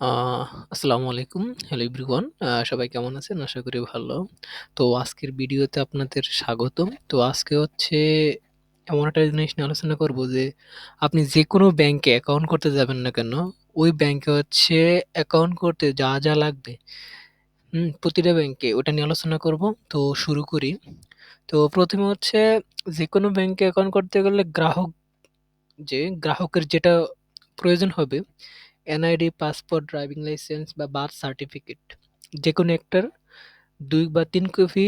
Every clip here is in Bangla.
আসসালামু আলাইকুম। Hello everyone. সবাই কেমন আছেন? আশা করি ভালো। তো আজকের ভিডিওতে আপনাদের স্বাগতম। তো আজকে হচ্ছে এমন একটা জিনিস নিয়ে আলোচনা করব যে, আপনি যে কোনো ব্যাংকে অ্যাকাউন্ট করতে যাবেন না কেন, ওই ব্যাংকে হচ্ছে অ্যাকাউন্ট করতে যা, যা লাগবে হুম? প্রতিটা ব্যাংকে ওটা নিয়ে আলোচনা করব। তো শুরু করি। তো প্রথমে হচ্ছে যে কোনো ব্যাংকে অ্যাকাউন্ট করতে গেলে গ্রাহক যে গ্রাহকের যেটা প্রয়োজন হবে এনআইডি, পাসপোর্ট, ড্রাইভিং লাইসেন্স বা বার্থ সার্টিফিকেট যে কোনো একটার দুই বা তিন কপি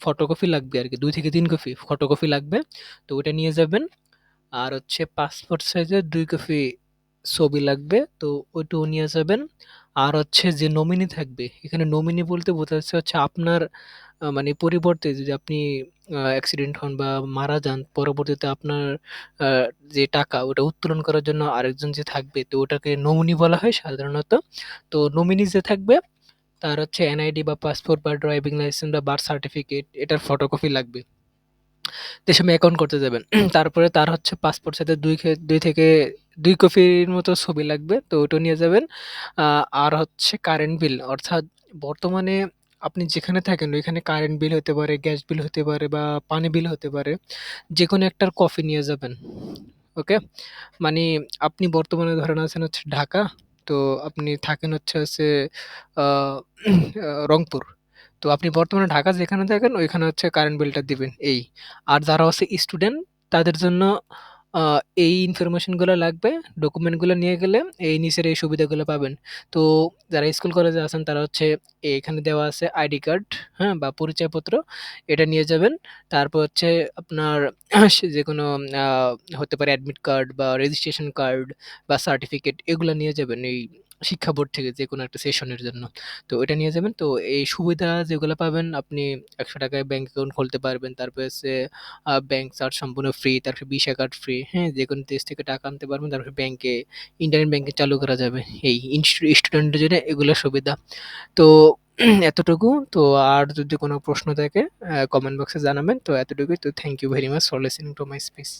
ফটোকপি লাগবে আর কি দুই থেকে তিন কপি ফটোকপি লাগবে। তো ওটা নিয়ে যাবেন। আর হচ্ছে পাসপোর্ট সাইজের দুই কপি ছবি লাগবে। তো ওইটাও নিয়ে যাবেন। আর হচ্ছে যে নমিনি থাকবে, এখানে নমিনি বলতে বোঝাচ্ছে হচ্ছে আপনার মানে পরিবর্তে যদি আপনি অ্যাক্সিডেন্ট হন বা মারা যান, পরবর্তীতে আপনার যে টাকা ওটা উত্তোলন করার জন্য আরেকজন যে থাকবে, তো ওটাকে নমিনি বলা হয় সাধারণত। তো নমিনি যে থাকবে তার হচ্ছে এনআইডি বা পাসপোর্ট বা ড্রাইভিং লাইসেন্স বা বার্থ সার্টিফিকেট এটার ফটোকপি লাগবে। সময় অ্যাকাউন্ট করতে যাবেন। তারপরে তার হচ্ছে পাসপোর্ট সাথে দুই ২ থেকে ২ কপির মতো ছবি লাগবে। তো ওটা নিয়ে যাবেন। আর হচ্ছে কারেন্ট বিল অর্থাৎ বর্তমানে আপনি যেখানে থাকেন ওইখানে কারেন্ট বিল হতে পারে, গ্যাস বিল হতে পারে বা পানি বিল হতে পারে। যেকোনো একটার কপি নিয়ে যাবেন। ওকে? মানে আপনি বর্তমানে ধরেন আছেন হচ্ছে ঢাকা। তো আপনি থাকেন হচ্ছে হচ্ছে রংপুর। তো আপনি বর্তমানে ঢাকা যেখানে থাকেন ওইখানে হচ্ছে কারেন্ট বিলটা দিবেন এই। আর যারা হচ্ছে স্টুডেন্ট তাদের জন্য এই ইনফরমেশনগুলো লাগবে। ডকুমেন্টগুলো নিয়ে গেলে এই নিচের এই সুবিধাগুলো পাবেন। তো যারা স্কুল কলেজে আছেন তারা হচ্ছে এখানে দেওয়া আছে আইডি কার্ড, হ্যাঁ? বা পরিচয়পত্র এটা নিয়ে যাবেন। তারপর হচ্ছে আপনার যে কোনো হতে পারে অ্যাডমিট কার্ড বা রেজিস্ট্রেশন কার্ড বা সার্টিফিকেট এগুলো নিয়ে যাবেন এই শিক্ষা বোর্ড থেকে যে কোনো একটা সেশনের জন্য। তো এটা নিয়ে যাবেন। তো এই সুবিধা যেগুলো পাবেন আপনি একশো টাকায় ব্যাঙ্ক অ্যাকাউন্ট খুলতে পারবেন। তারপরে হচ্ছে ব্যাঙ্ক চার্জ সম্পূর্ণ ফ্রি। তারপরে ভিসা কার্ড ফ্রি, হ্যাঁ? যে কোনো দেশ থেকে টাকা আনতে পারবেন। তারপরে ব্যাঙ্কে ইন্টারনেট ব্যাংকিং চালু করা যাবে। এই স্টুডেন্টের জন্য এগুলো সুবিধা। তো এতটুকু। তো আর যদি কোনো প্রশ্ন থাকে কমেন্ট বক্সে জানাবেন। তো এতটুকুই। তো thank you very much for listening to my speech.